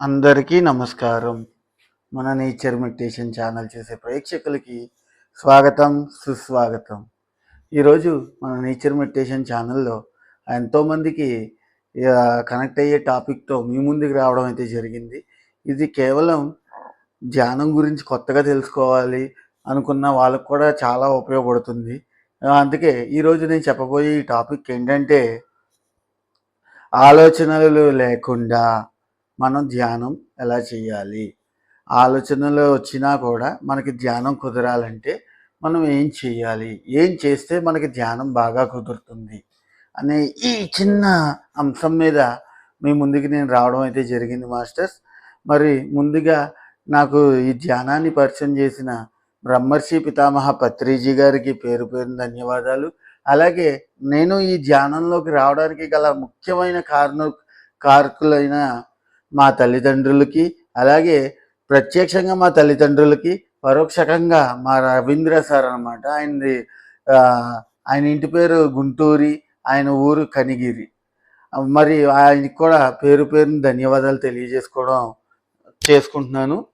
అందరికీ నమస్కారం. మన నేచర్ మెడిటేషన్ ఛానల్ చేసే ప్రేక్షకులకి స్వాగతం సుస్వాగతం. ఈరోజు మన నేచర్ మెడిటేషన్ ఛానల్లో ఎంతోమందికి కనెక్ట్ అయ్యే టాపిక్తో మీ ముందుకు రావడం అయితే జరిగింది. ఇది కేవలం ధ్యానం గురించి కొత్తగా తెలుసుకోవాలి అనుకున్న వాళ్ళకు కూడా చాలా ఉపయోగపడుతుంది. అందుకే ఈరోజు నేను చెప్పబోయే ఈ టాపిక్ ఏంటంటే ఆలోచనలు లేకుండా మనం ధ్యానం ఎలా చేయాలి? ఆలోచనలు వచ్చినా కూడా మనకి ధ్యానం కుదరాలంటే మనం ఏం చేయాలి? ఏం చేస్తే మనకి ధ్యానం బాగా కుదురుతుంది? అనే ఈ చిన్న అంశం మీద మీ ముందుకి నేను రావడం అయితే జరిగింది మాస్టర్స్. మరి ముందుగా నాకు ఈ ధ్యానాన్ని పరిచయం చేసిన బ్రహ్మర్షి పితామహ పత్రిజీ గారికి పేరు పేరు ధన్యవాదాలు. అలాగే నేను ఈ ధ్యానంలోకి రావడానికి గల ముఖ్యమైన కారణ కారకులైన మా తల్లిదండ్రులకి అలాగే ప్రత్యక్షంగా మా తల్లిదండ్రులకి పరోక్షకంగా మా రవీంద్ర సార్ అనమాట ఆయనది ఆయన ఇంటి పేరు గుంటూరి ఆయన ఊరు కనిగిరి. మరి ఆయనకి కూడా పేరు పేరుని ధన్యవాదాలు తెలియజేసుకోవడం చేసుకుంటున్నాను.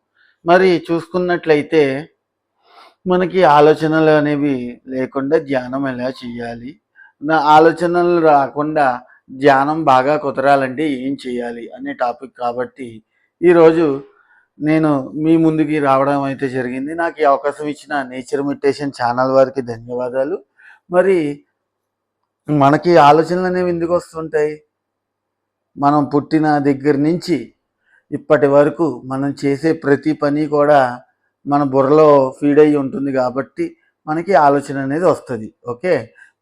మరి చూసుకున్నట్లయితే మనకి ఆలోచనలు అనేవి లేకుండా ధ్యానం ఎలా చేయాలి? నా ఆలోచనలు రాకుండా ధ్యానం బాగా కుదరాలంటే ఏం చేయాలి అనే టాపిక్ కాబట్టి ఈరోజు నేను మీ ముందుకి రావడం అయితే జరిగింది. నాకు ఈ అవకాశం ఇచ్చిన నేచర్ మెడిటేషన్ ఛానల్ వారికి ధన్యవాదాలు. మరి మనకి ఆలోచనలు అనేవి ఎందుకు వస్తుంటాయి? మనం పుట్టిన దగ్గర నుంచి ఇప్పటి వరకు మనం చేసే ప్రతి పని కూడా మన బుర్రలో ఫీడ్ అయ్యి ఉంటుంది కాబట్టి మనకి ఆలోచన అనేది వస్తుంది. ఓకే?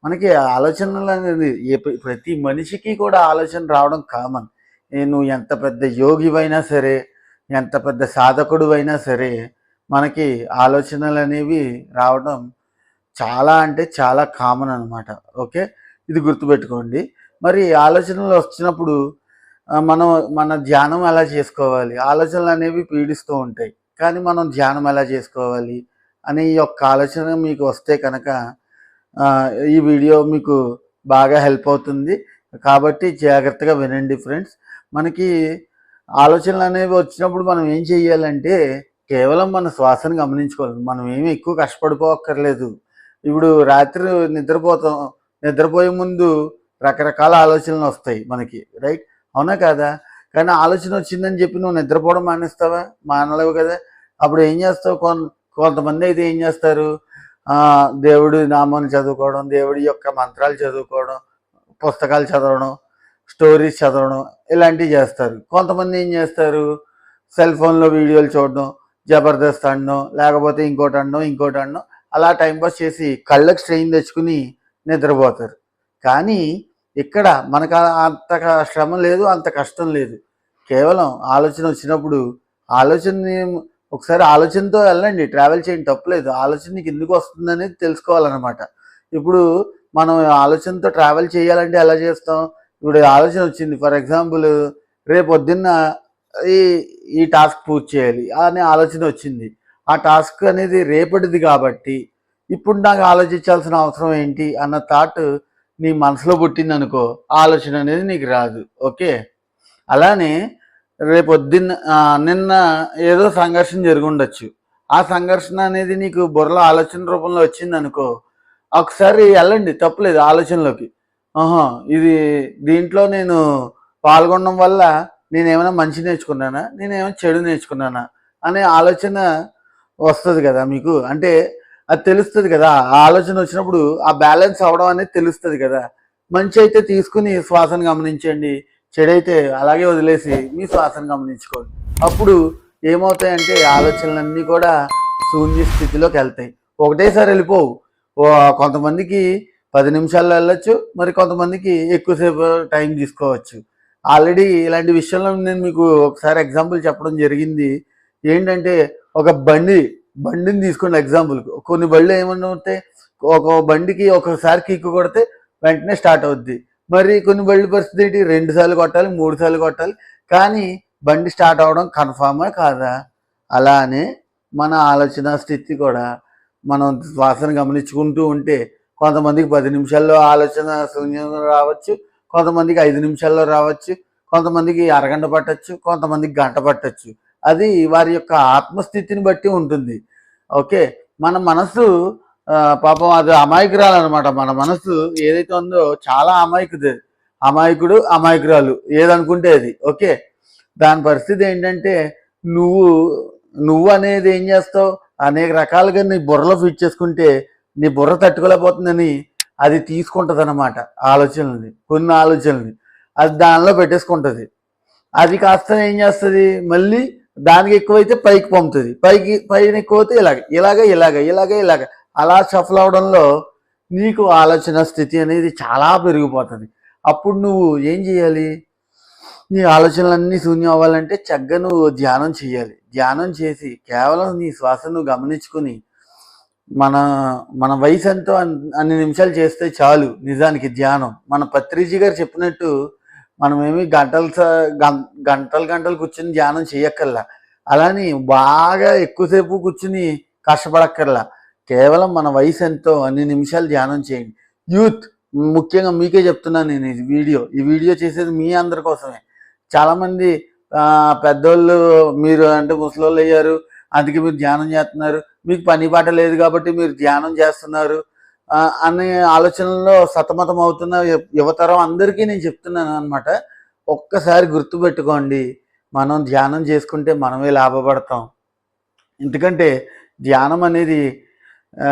మనకి ఆలోచనలు అనేది ప్రతి మనిషికి కూడా ఆలోచన రావడం కామన్ నువ్వు ఎంత పెద్ద యోగివైనా సరే ఎంత పెద్ద సాధకుడు అయినా సరే మనకి ఆలోచనలు అనేవి రావడం చాలా అంటే చాలా కామన్ అనమాట ఓకే? ఇది గుర్తుపెట్టుకోండి. మరి ఆలోచనలు వచ్చినప్పుడు మనం మన ధ్యానం ఎలా చేసుకోవాలి? ఆలోచనలు అనేవి పీడిస్తూ ఉంటాయి. కానీ మనం ధ్యానం ఎలా చేసుకోవాలి? అనే ఈ యొక్క ఆలోచన మీకు వస్తే కనుక ఈ వీడియో మీకు బాగా హెల్ప్ అవుతుంది. కాబట్టి జాగ్రత్తగా వినండి ఫ్రెండ్స్. మనకి ఆలోచనలు అనేవి వచ్చినప్పుడు మనం ఏం చేయాలంటే కేవలం మన శ్వాసను గమనించుకోవాలి. మనం ఏమి ఎక్కువ కష్టపడిపోక్కర్లేదు. ఇప్పుడు రాత్రి నిద్రపోతాం నిద్రపోయే ముందు రకరకాల ఆలోచనలు వస్తాయి మనకి రైట్? అవునా కాదా? కానీ ఆలోచన వచ్చిందని చెప్పి నువ్వు నిద్రపోవడం మానేస్తావా? మానలేవు కదా? అప్పుడు ఏం చేస్తావు? కొంతమంది అయితే ఏం చేస్తారు? దేవుడి నామాన్ని చదువుకోవడం దేవుడి యొక్క మంత్రాలు చదువుకోవడం పుస్తకాలు చదవడం స్టోరీస్ చదవడం ఇలాంటివి చేస్తారు. కొంతమంది ఏం చేస్తారు? సెల్ ఫోన్లో వీడియోలు చూడడం జబర్దస్త్ అనడం లేకపోతే ఇంకోటి అనడం ఇంకోటి అనడం అలా టైంపాస్ చేసి కళ్ళకు స్ట్రెయిన్ తెచ్చుకుని నిద్రపోతారు. కానీ ఇక్కడ మనకు అంత శ్రమ లేదు అంత కష్టం లేదు. కేవలం ఆలోచన వచ్చినప్పుడు ఆలోచన ఒకసారి ఆలోచనతో వెళ్ళండి ట్రావెల్ చేయండి తప్పలేదు. ఆలోచన నీకు ఎందుకు వస్తుంది అనేది తెలుసుకోవాలన్నమాట. ఇప్పుడు మనం ఆలోచనతో ట్రావెల్ చేయాలంటే ఎలా చేస్తాం? ఇప్పుడు ఆలోచన వచ్చింది. ఫర్ ఎగ్జాంపుల్ రేపు పొద్దున్న ఈ ఈ టాస్క్ పూర్తి చేయాలి అనే ఆలోచన వచ్చింది. ఆ టాస్క్ అనేది రేపటిది కాబట్టి ఇప్పుడు నాకు ఆలోచించాల్సిన అవసరం ఏంటి అన్న థాట్ నీ మనసులో పుట్టింది అనుకో ఆలోచన అనేది నీకు రాదు. ఓకే అలానే రేపు పొద్దున్న నిన్న ఏదో సంఘర్షణ జరుగుండొచ్చు. ఆ సంఘర్షణ అనేది నీకు బుర్రలో ఆలోచన రూపంలో వచ్చింది అనుకో ఒకసారి వెళ్ళండి తప్పలేదు ఆలోచనలోకి. ఆహా ఇది దీంట్లో నేను పాల్గొనడం వల్ల నేనేమైనా మంచి నేర్చుకున్నానా? నేనేమైనా చెడు నేర్చుకున్నానా? అనే ఆలోచన వస్తుంది కదా మీకు. అంటే అది తెలుస్తుంది కదా ఆ ఆలోచన వచ్చినప్పుడు ఆ బ్యాలెన్స్ అవడం అనేది తెలుస్తుంది కదా. మంచి అయితే తీసుకుని శ్వాసను గమనించండి చెడైతే అలాగే వదిలేసి మీ శ్వాసను గమనించుకోండి. అప్పుడు ఏమవుతాయంటే ఆలోచనలన్నీ కూడా శూన్య స్థితిలోకి వెళ్తాయి. ఒకటేసారి వెళ్ళిపోవు. కొంతమందికి పది నిమిషాల్లో వెళ్ళొచ్చు మరి కొంతమందికి ఎక్కువసేపు టైం తీసుకోవచ్చు. ఆల్రెడీ ఇలాంటి విషయంలో నేను మీకు ఒకసారి ఎగ్జాంపుల్ చెప్పడం జరిగింది. ఏంటంటే ఒక బండి బండిని తీసుకోండి ఎగ్జాంపుల్ కొన్ని బళ్ళు ఏమన్నా ఉంటాయి ఒక బండికి ఒకసారి కిక్కు కొడితే వెంటనే స్టార్ట్ అవుద్ది. మరి కొన్ని బళ్ళు పరిస్థితి ఏంటి? రెండు సార్లు కొట్టాలి మూడు సార్లు కొట్టాలి. కానీ బండి స్టార్ట్ అవడం కన్ఫామా కాదా? అలానే మన ఆలోచన స్థితి కూడా మనం శ్వాసను గమనించుకుంటూ ఉంటే కొంతమందికి పది నిమిషాల్లో ఆలోచన శూన్యం రావచ్చు కొంతమందికి ఐదు నిమిషాల్లో రావచ్చు కొంతమందికి అరగంట పట్టచ్చు కొంతమందికి గంట పట్టచ్చు. అది వారి యొక్క ఆత్మస్థితిని బట్టి ఉంటుంది. ఓకే? మన మనసు పాపం అది అమాయకురాలు అనమాట మన మనసు ఏదైతే ఉందో చాలా అమాయకుది. అమాయకుడు అమాయకురాలు. ఏదనుకుంటే అది. ఓకే? దాని పరిస్థితి ఏంటంటే నువ్వు నువ్వు అనేది ఏం చేస్తావు? అనేక రకాలుగా నీ బుర్రలో ఫిట్ చేసుకుంటే నీ బుర్ర తట్టుకోలేకపోతుందని అది తీసుకుంటుంది అనమాట ఆలోచనల్ని. కొన్ని ఆలోచనల్ని. అది దానిలో పెట్టేసుకుంటుంది. అది కాస్త ఏం చేస్తుంది? మళ్ళీ దానికి ఎక్కువైతే పైకి పంపుతుంది. పైకి పైన ఎక్కువైతే ఇలాగ ఇలాగ ఇలాగ ఇలాగ ఇలాగ. అలా షఫల్ అవడంలో నీకు ఆలోచన స్థితి అనేది చాలా పెరిగిపోతుంది. అప్పుడు నువ్వు ఏం చేయాలి? నీ ఆలోచనలన్నీ శూన్యం అవ్వాలంటే చక్కగా నువ్వు ధ్యానం చేయాలి. ధ్యానం చేసి కేవలం నీ శ్వాసను గమనించుకుని మన మన వయసు ఎంతో అన్ని నిమిషాలు చేస్తే చాలు నిజానికి ధ్యానం. మన పత్రిజీ గారు చెప్పినట్టు మనమేమి గంటలు స- గం- గంటలు గంటలు కూర్చుని ధ్యానం చేయక్కర్లా. అలాని బాగా ఎక్కువసేపు కూర్చుని కష్టపడక్కర్లా. కేవలం మన వయసు ఎంతో అన్ని నిమిషాలు ధ్యానం చేయండి. యూత్ ముఖ్యంగా మీకే చెప్తున్నాను నేను ఈ వీడియో. ఈ వీడియో చేసేది మీ అందరి కోసమే. చాలామంది పెద్దోళ్ళు మీరు అంటే ముసలోళ్ళు అయ్యారు అందుకే మీరు ధ్యానం చేస్తున్నారు. మీకు పని పాట లేదు కాబట్టి మీరు ధ్యానం చేస్తున్నారు. అనే ఆలోచనలో సతమతం అవుతున్న యువతరం అందరికీ నేను చెప్తున్నాను అనమాట ఒక్కసారి గుర్తుపెట్టుకోండి మనం ధ్యానం చేసుకుంటే మనమే లాభపడతాం. ఎందుకంటే ధ్యానం అనేది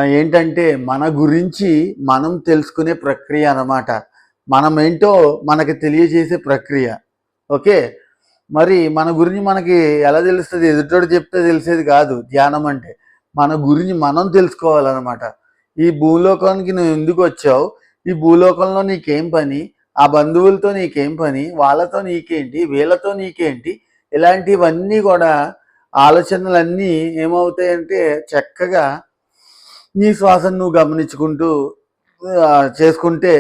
ఏంటంటే మన గురించి మనం తెలుసుకునే ప్రక్రియ అన్నమాట. మనం ఏంటో మనకి తెలియజేసే ప్రక్రియ. ఓకే? మరి మన గురించి మనకి ఎలా తెలుస్తుంది? ఎదుటోడు చెప్తే తెలిసేది కాదు ధ్యానం అంటే. మన గురించి మనం తెలుసుకోవాలన్నమాట. ఈ భూలోకానికి నువ్వు ఎందుకు వచ్చావు? ఈ భూలోకంలో నీకేం పని? ఆ బంధువులతో నీకేం పని? వాళ్ళతో నీకేంటి? వీళ్ళతో నీకేంటి? ఇలాంటివన్నీ కూడా ఆలోచనలన్నీ ఏమవుతాయంటే చక్కగా నీ శ్వాసను నువ్వు గమనించుకుంటూ చేసుకుంటే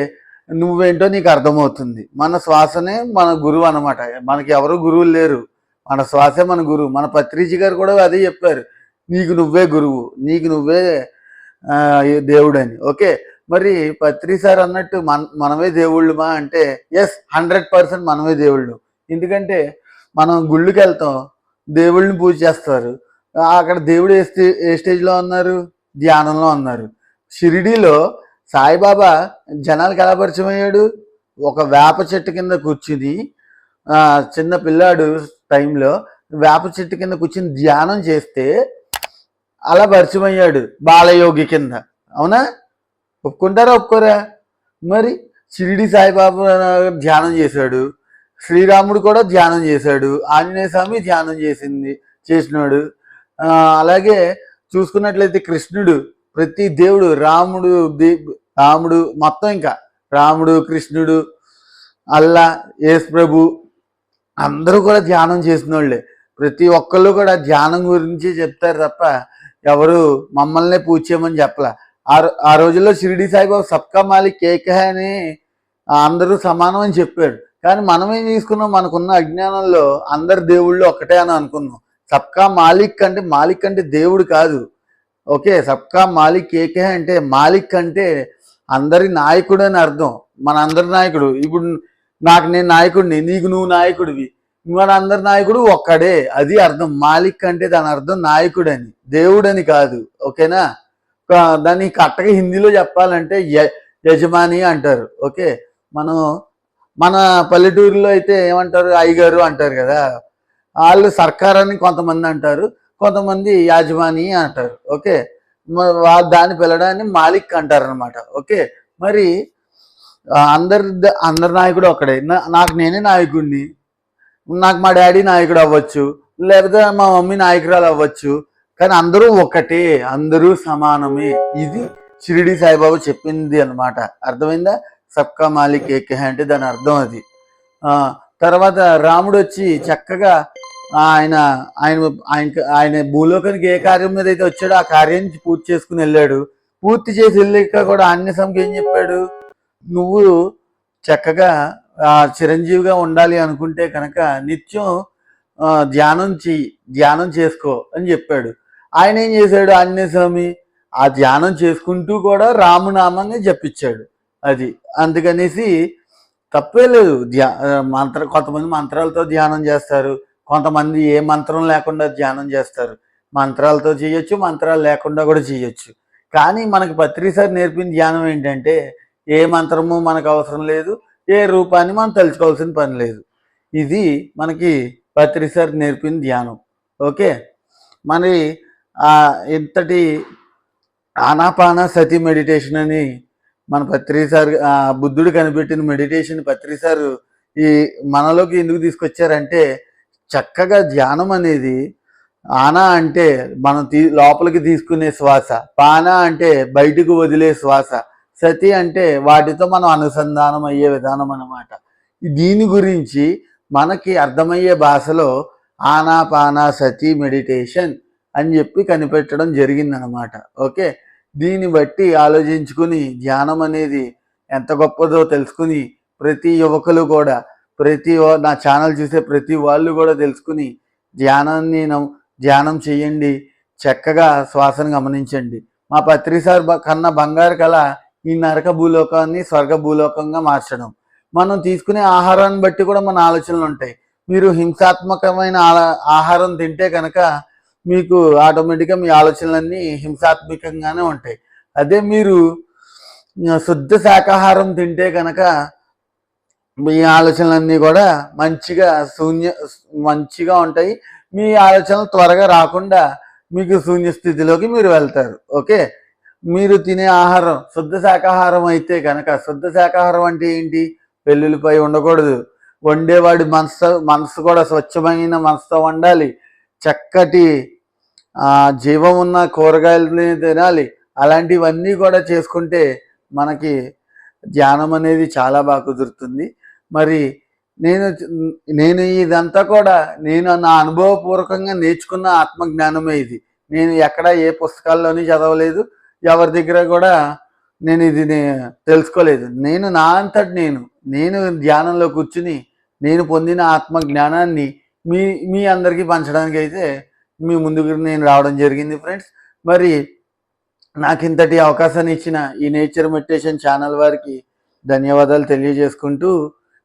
నువ్వేంటో నీకు అర్థమవుతుంది. మన శ్వాసనే మన గురువు అనమాట మనకి ఎవరు గురువులు లేరు. మన శ్వాసే మన గురువు. మన పత్రిజీ గారు కూడా అదే చెప్పారు. నీకు నువ్వే గురువు. నీకు నువ్వే దేవుడు అని ఓకే? మరి పత్రి సార్ అన్నట్టు మన మనమే దేవుళ్ళుమా అంటే ఎస్ హండ్రెడ్ పర్సెంట్ మనమే దేవుళ్ళు. ఎందుకంటే మనం గుళ్ళకి వెళ్తాం దేవుళ్ళని పూజ చేస్తారు. అక్కడ దేవుడు ఏ స్టే ఏ స్టేజ్లో ఉన్నారు? ధ్యానంలో ఉన్నారు. షిరిడీలో సాయిబాబా జనాలకు ఎలా పరిచయం ఒక వేప చెట్టు కింద కూర్చుని చిన్న పిల్లాడు టైంలో వేప చెట్టు కింద కూర్చుని ధ్యానం చేస్తే అలా పరిచయమయ్యాడు బాలయోగి కింద. అవునా? ఒప్పుకుంటారా ఒప్పుకోరా? మరి షిరిడి సాయిబాబా ధ్యానం చేశాడు. శ్రీరాముడు కూడా ధ్యానం చేశాడు. ఆంజనేయ స్వామి ధ్యానం చేసింది చేసినాడు. అలాగే చూసుకున్నట్లయితే కృష్ణుడు ప్రతి దేవుడు రాముడు రాముడు మొత్తం ఇంకా రాముడు కృష్ణుడు అల్లా యేసు ప్రభు అందరూ కూడా ధ్యానం చేసిన వాళ్ళే ప్రతి ఒక్కళ్ళు కూడా ధ్యానం గురించి చెప్తారు తప్ప ఎవరు మమ్మల్నే పూజ చేయమని చెప్పలా. ఆ ఆ రోజుల్లో షిరిడి సాయిబాబు సబ్కా మాలిక్ కేక అని అందరూ సమానం అని చెప్పాడు కానీ మనం ఏం తీసుకున్నాం? మనకున్న అజ్ఞానంలో అందరు దేవుళ్ళు ఒక్కటే అని అనుకున్నాం. సబ్కా మాలిక్ అంటే మాలిక్ అంటే దేవుడు కాదు. ఓకే సబ్కా మాలిక్ ఏకే అంటే మాలిక్ అంటే అందరి నాయకుడు అని అర్థం. మన అందరి నాయకుడు. ఇప్పుడు నాకు నేను నాయకుడిని నీకు నువ్వు నాయకుడివి. మన అందరి నాయకుడు ఒక్కడే. అది అర్థం. మాలిక్ అంటే దాని అర్థం నాయకుడు అని దేవుడని కాదు. ఓకేనా? దాన్ని కట్టగా హిందీలో చెప్పాలంటే య- యజమాని అంటారు. ఓకే? మనం మన పల్లెటూరులో అయితే ఏమంటారు? అయ్యగారు అంటారు కదా. వాళ్ళు సర్కారాన్ని కొంతమంది అంటారు కొంతమంది యాజమాని అంటారు ఓకే? దాన్ని పిలడాన్ని మాలిక్ అంటారనమాట ఓకే? మరి అందరి అందరి నాయకుడు ఒకడే నాకు నేనే నాయకుడిని. నాకు మా డాడీ నాయకుడు అవ్వచ్చు లేకపోతే మా మమ్మీ నాయకురాలు అవ్వచ్చు కానీ అందరూ ఒకటే అందరూ సమానమే. ఇది షిరిడి సాయిబాబా చెప్పింది అనమాట అర్థమైందా? సబ్కా మాలిక్ ఏకే అంటే దాని అర్థం అది. తర్వాత రాముడు వచ్చి చక్కగా ఆయన ఆయన ఆయన ఆయన భూలోకానికి ఏ కార్యం మీద అయితే వచ్చాడో ఆ కార్యాన్ని పూర్తి చేసుకుని వెళ్ళాడు. పూర్తి చేసి వెళ్ళాక కూడా ఆన్యసంకి ఏం చెప్పాడు? నువ్వు చక్కగా ఆ, చిరంజీవిగా ఉండాలి అనుకుంటే కనుక నిత్యం ధ్యానం చెయ్యి ధ్యానం చేసుకో అని చెప్పాడు. ఆయన ఏం చేశాడు? ఆంజనేయ స్వామి ఆ ధ్యానం చేసుకుంటూ కూడా రామనామాన్ని జపించాడు. అది అందుకనేసి తప్పే లేదు. ధ్యా మంత్ర కొంతమంది మంత్రాలతో ధ్యానం చేస్తారు. కొంతమంది ఏ మంత్రం లేకుండా ధ్యానం చేస్తారు. మంత్రాలతో చేయొచ్చు మంత్రాలు లేకుండా కూడా చేయొచ్చు. కానీ మనకి పత్రిసారి నేర్పిన ధ్యానం ఏంటంటే ఏ మంత్రము మనకు అవసరం లేదు ఏ రూపాన్ని మనం తలుచుకోవాల్సిన పని లేదు. ఇది మనకి పత్రి సార్ నేర్పిన ధ్యానం. ఓకే? మరి ఇంతటి ఆనాపాన సతి మెడిటేషన్ అని మన పత్రి సార్ బుద్ధుడు కనిపెట్టిన మెడిటేషన్ పత్రిసారు ఈ మనలోకి ఎందుకు తీసుకొచ్చారంటే చక్కగా ధ్యానం అనేది ఆనా అంటే మనం తీ లోపలికి తీసుకునే శ్వాస పాన అంటే బయటకు వదిలే శ్వాస సతి అంటే వాటితో మనం అనుసంధానం అయ్యే విధానం అన్నమాట. దీని గురించి మనకి అర్థమయ్యే భాషలో ఆనాపాన సతి మెడిటేషన్ అని చెప్పి కనిపెట్టడం జరిగిందనమాట ఓకే? దీన్ని బట్టి ఆలోచించుకుని ధ్యానం అనేది ఎంత గొప్పదో తెలుసుకుని ప్రతి యువకులు కూడా ప్రతి నా ఛానల్ చూసే ప్రతి వాళ్ళు కూడా తెలుసుకుని ధ్యానాన్ని ధ్యానం చేయండి. చక్కగా శ్వాసను గమనించండి. మా పత్రిసార్ కన్న బ- బంగారు కళ ఈ నరక భూలోకాన్ని స్వర్గ భూలోకంగా మార్చడం. మనం తీసుకునే ఆహారాన్ని బట్టి కూడా మన ఆలోచనలు ఉంటాయి. మీరు హింసాత్మకమైన ఆహారం తింటే కనుక మీకు ఆటోమేటిక్గా మీ ఆలోచనలన్నీ హింసాత్మకంగానే ఉంటాయి. అదే మీరు శుద్ధ శాకాహారం తింటే కనుక మీ ఆలోచనలన్నీ కూడా మంచిగా శూన్య మంచిగా ఉంటాయి. మీ ఆలోచనలు త్వరగా రాకుండా మీకు శూన్య స్థితిలోకి మీరు వెళ్తారు. ఓకే? మీరు తినే ఆహారం శుద్ధ శాకాహారం అయితే కనుక శుద్ధ శాకాహారం అంటే ఏంటి? వెల్లుల్లిపై ఉండకూడదు. వండేవాడి మనసు మనసు కూడా స్వచ్ఛమైన మనసుతో వండాలి. చక్కటి జీవం ఉన్న కూరగాయలని తినాలి. అలాంటివన్నీ కూడా చేసుకుంటే మనకి ధ్యానం అనేది చాలా బాగా కుదురుతుంది. మరి నేను నేను ఇదంతా కూడా నేను నా అనుభవపూర్వకంగా నేర్చుకున్న ఆత్మజ్ఞానమే ఇది. నేను ఎక్కడ ఏ పుస్తకాల్లోని చదవలేదు ఎవరి దగ్గర కూడా నేను ఇది తెలుసుకోలేదు. నేను నా అంతటి నేను. నేను ధ్యానంలో కూర్చుని నేను పొందిన ఆత్మ జ్ఞానాన్ని మీ మీ అందరికీ పంచడానికి అయితే మీ ముందుకు నేను రావడం జరిగింది ఫ్రెండ్స్. మరి నాకు ఇంతటి అవకాశాన్ని ఇచ్చిన ఈ నేచర్ మెడిటేషన్ ఛానల్ వారికి ధన్యవాదాలు తెలియజేసుకుంటూ